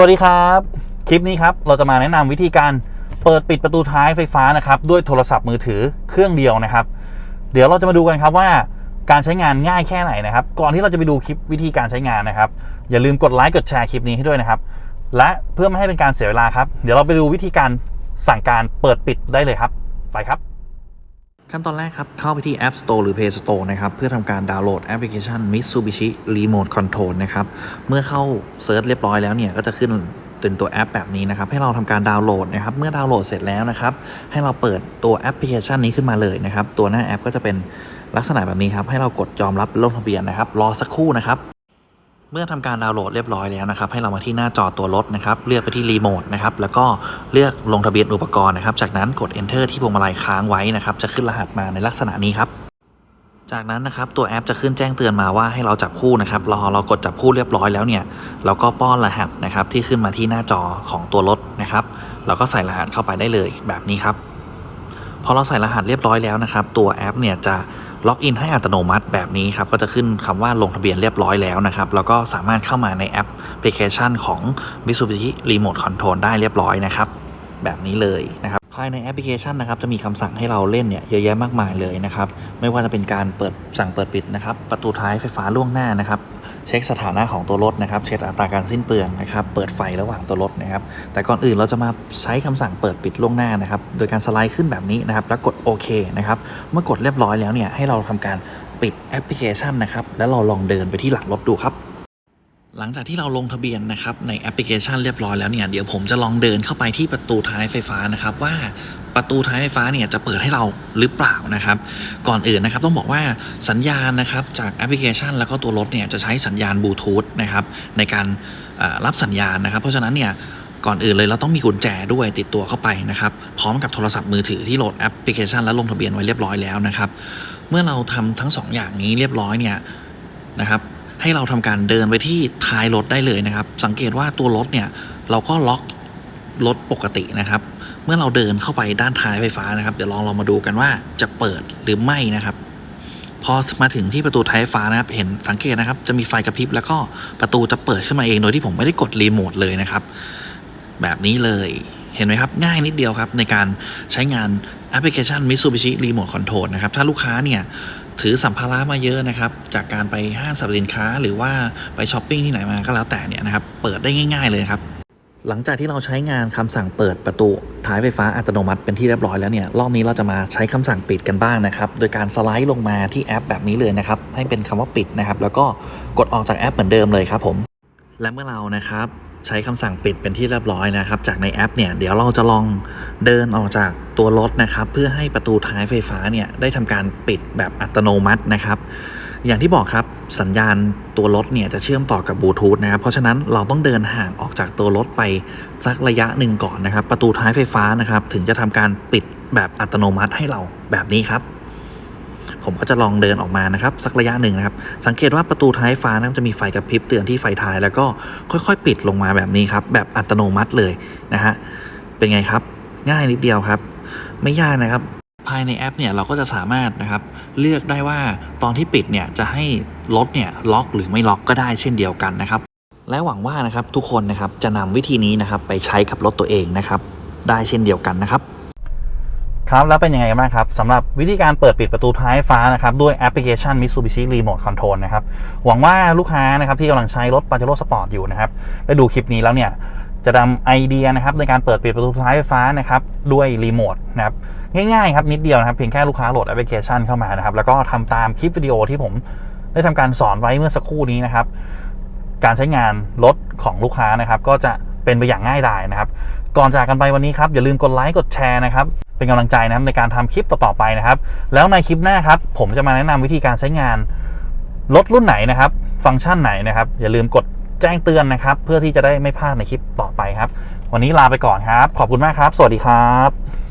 สวัสดีครับ คลิปนี้ครับเราจะมาแนะนำวิธีการเปิดปิดประตูท้ายไฟฟ้านะครับด้วยโทรศัพท์มือถือเครื่องเดียวนะครับ เดี๋ยวเราจะมาดูกันครับว่าการใช้งานง่ายแค่ไหนนะครับ ก่อนที่เราจะไปดูคลิปวิธีการใช้งานนะครับ อย่าลืมกดไลค์กดแชร์คลิปนี้ให้ด้วยนะครับ และเพื่อไม่ให้เป็นการเสียเวลาครับ เดี๋ยวเราไปดูวิธีการสั่งการเปิดปิดได้เลยครับ ไปครับ ขั้นตอนแรกครับ เข้าไปที่ App Store หรือ Play Store นะครับ เพื่อทำการดาวน์โหลดแอปพลิเคชัน Mitsubishi Remote Control นะครับ เมื่อเข้าเซิร์ชเรียบร้อยแล้วเนี่ย ก็จะขึ้นเป็นตัวแอปแบบนี้นะครับ ให้เราทำการดาวน์โหลดนะครับ เมื่อดาวน์โหลดเสร็จแล้วนะครับ ให้เราเปิดตัวแอปพลิเคชันนี้ขึ้นมาเลยนะครับ ตัวหน้าแอปก็จะเป็นลักษณะแบบนี้ครับ ให้เรากดยอมรับลงทะเบียนนะครับ รอสักครู่นะครับ เมื่อทำการดาวน์โหลดเรียบร้อยแล้วนะครับ ให้เรามาที่หน้าจอตัวรถนะครับ เลือกไปที่รีโมทนะครับ แล้วก็เลือกลงทะเบียนอุปกรณ์นะครับ จากนั้นกด enter ที่พวงมาลัยค้างไว้นะครับ จะขึ้นรหัสมาในลักษณะนี้ครับ จากนั้นนะครับตัวแอปจะขึ้นแจ้งเตือนมาว่าให้เราจับคู่นะครับรอเรากดจับคู่เรียบร้อยแล้วเนี่ย เราก็ป้อนรหัสนะครับ ที่ขึ้นมาที่หน้าจอของตัวรถนะครับ เราก็ใส่รหัสเข้าไปได้เลยแบบนี้ครับ พอเราใส่รหัสเรียบร้อยแล้วนะครับ ตัวแอปเนี่ยจะ ล็อกอินให้อัตโนมัติแบบนี้ครับ ก็จะขึ้นคำว่าลงทะเบียนเรียบร้อยแล้วนะครับ แล้วก็สามารถเข้ามาในแอปพลิเคชันของ Mitsubishi Remote Control ได้เรียบร้อยนะครับ แบบนี้เลยนะครับายในแอปพลิเคชันนะครับจะมีคำสั่งให้เราเล่นเนี่ยเยอะแยะมากมายเลยนะครับไม่ว่าจะเป็นการเปิดสั่งเปิดปิดนะครับประตูท้ายไฟฟ้าล่วงหน้านะครับเช็คสถานะของตัวรถนะครับเช็คอัตราการสิ้นเปลืองนะครับเปิดไฟระหว่างตัวรถนะครับแต่ก่อนอื่นเราจะมาใช้คำสั่งเปิดปิดล่วงหน้านะครับโดยการสไลด์ขึ้นแบบนี้นะครับแล้วกดโอเคนะครับเมื่อกดเรียบร้อยแล้วเนี่ยให้เราทำการปิดแอปพลิเคชันนะครับแล้วเราลองเดินไปที่หลังรถดูครับ หลังจากที่เราลงทะเบียนนะครับในแอปพลิเคชันเรียบร้อยแล้วเนี่ยเดี๋ยวผมจะลองเดินเข้าไปที่ประตูท้ายไฟฟ้านะครับว่าประตูท้ายไฟฟ้าเนี่ยจะเปิดให้เราหรือเปล่านะครับ ก่อนอื่นนะครับต้องบอกว่าสัญญาณนะครับจากแอปพลิเคชัน แล้วก็ตัวรถเนี่ยจะใช้สัญญาณบลูทูธนะครับในการรับสัญญาณนะครับ เพราะฉะนั้นเนี่ยก่อนอื่นเลยเราต้องมีกุญแจด้วยติดตัวเข้าไปนะครับพร้อมกับโทรศัพท์มือถือที่โหลดแอปพลิเคชัน และลงทะเบียนไว้เรียบร้อยแล้วนะครับ เมื่อเราทำทั้งสองอย่างนี้เรียบร้อยเนี่ยนะครับ ให้เราทำการเดินไปที่ท้ายรถได้เลยนะครับ สังเกตว่าตัวรถเนี่ยเราก็ล็อกรถปกตินะครับ เมื่อเราเดินเข้าไปด้านท้ายไฟฟ้านะครับ เดี๋ยวลองเรามาดูกันว่าจะเปิดหรือไม่นะครับ พอมาถึงที่ประตูท้ายไฟฟ้านะครับ เห็นสังเกตนะครับ จะมีไฟกระพริบ แล้วก็ประตูจะเปิดขึ้นมาเองโดยที่ผมไม่ได้กดรีโมทเลยนะครับ แบบนี้เลยเห็นไหมครับง่ายนิดเดียวครับในการใช้งาน แอปพลิเคชัน Mitsubishi Remote Control นะครับ ถ้าลูกค้าเนี่ยถือสัมภาระมาเยอะนะครับ จากการไปห้างสรรพสินค้า หรือว่าไปช้อปปิ้งที่ไหนมาก็แล้วแต่เนี่ยนะครับ เปิดได้ง่าย ๆ เลยครับ หลังจากที่เราใช้งานคำสั่งเปิดประตูท้ายไฟฟ้าอัตโนมัติเป็นที่เรียบร้อยแล้วเนี่ย รอบนี้เราจะมาใช้คำสั่งปิดกันบ้างนะครับ โดยการสไลด์ลงมาที่แอปแบบนี้เลยนะครับ ให้เป็นคำว่าปิดนะครับ แล้วก็กดออกจากแอปเหมือนเดิมเลยครับผม และเมื่อเรานะครับ ใช้คำสั่งปิดเป็นที่เรียบร้อยนะครับ จากในแอปเนี่ยเดี๋ยวเราจะลองเดินออกจากตัวรถนะครับ เพื่อให้ประตูท้ายไฟฟ้าเนี่ยได้ทำการปิดแบบอัตโนมัตินะครับ อย่างที่บอกครับสัญญาณตัวรถเนี่ยจะเชื่อมต่อกับบลูทูธนะครับ เพราะฉะนั้นเราต้องเดินห่างออกจากตัวรถไปสักระยะหนึ่งก่อนนะครับ ประตูท้ายไฟฟ้านะครับ ถึงจะทำการปิดแบบอัตโนมัติให้เราแบบนี้ครับ ผมก็จะลองเดินออกมานะครับสักระยะหนึ่งนะครับ สังเกตว่าประตูท้ายฟ้านะจะมีไฟกระพริบเตือนที่ไฟท้าย แล้วก็ค่อยๆ ปิดลงมาแบบนี้ครับ แบบอัตโนมัติเลยนะฮะเป็นไงครับ ง่ายนิดเดียวครับ ไม่ยากนะครับ ภายในแอปเนี่ยเราก็จะสามารถนะครับ เลือกได้ว่าตอนที่ปิดเนี่ยจะให้รถเนี่ยล็อกหรือไม่ล็อกก็ได้เช่นเดียวกันนะครับ และหวังว่านะครับทุกคนนะครับจะนำวิธีนี้นะครับไปใช้กับรถตัวเองนะครับ ได้เช่นเดียวกันนะครับ ครับแล้วเป็นยังไงกันบ้างครับสำหรับวิธีการเปิดปิดประตูท้ายฟ้านะครับด้วยแอปพลิเคชัน Mitsubishi Remote Control นะครับหวังว่าลูกค้านะครับที่กำลังใช้รถ Pajero Sport อยู่นะครับได้ดูคลิปนี้แล้วเนี่ยจะนำไอเดียนะครับในการเปิดปิดประตูท้ายฟฟ้านะครับด้วยรีโมทนะครับง่ายๆครับนิดเดียวนะครับเพียงแค่ลูกค้าโหลดแอปพลิเคชันเข้ามานะครับแล้วก็ทำตามคลิปวิดีโอที่ผมได้ทำการสอนไว้เมื่อสักครู่นี้นะครับการใช้งานรถของลูกค้านะครับก็จะเป็นไปอย่างง่ายดายนะครับ ก่อนจากกันไปวันนี้ครับอย่าลืมกดไลค์กดแชร์นะครับเป็นกำลังใจนะครับในการทำคลิปต่อๆไปนะครับ แล้วในคลิปหน้าครับ ผมจะมาแนะนำวิธีการใช้งานรถรุ่นไหนนะครับ ฟังก์ชันไหนนะครับ อย่าลืมกดแจ้งเตือนนะครับ เพื่อที่จะได้ไม่พลาดในคลิปต่อไปครับ วันนี้ลาไปก่อนครับ ขอบคุณมากครับ สวัสดีครับ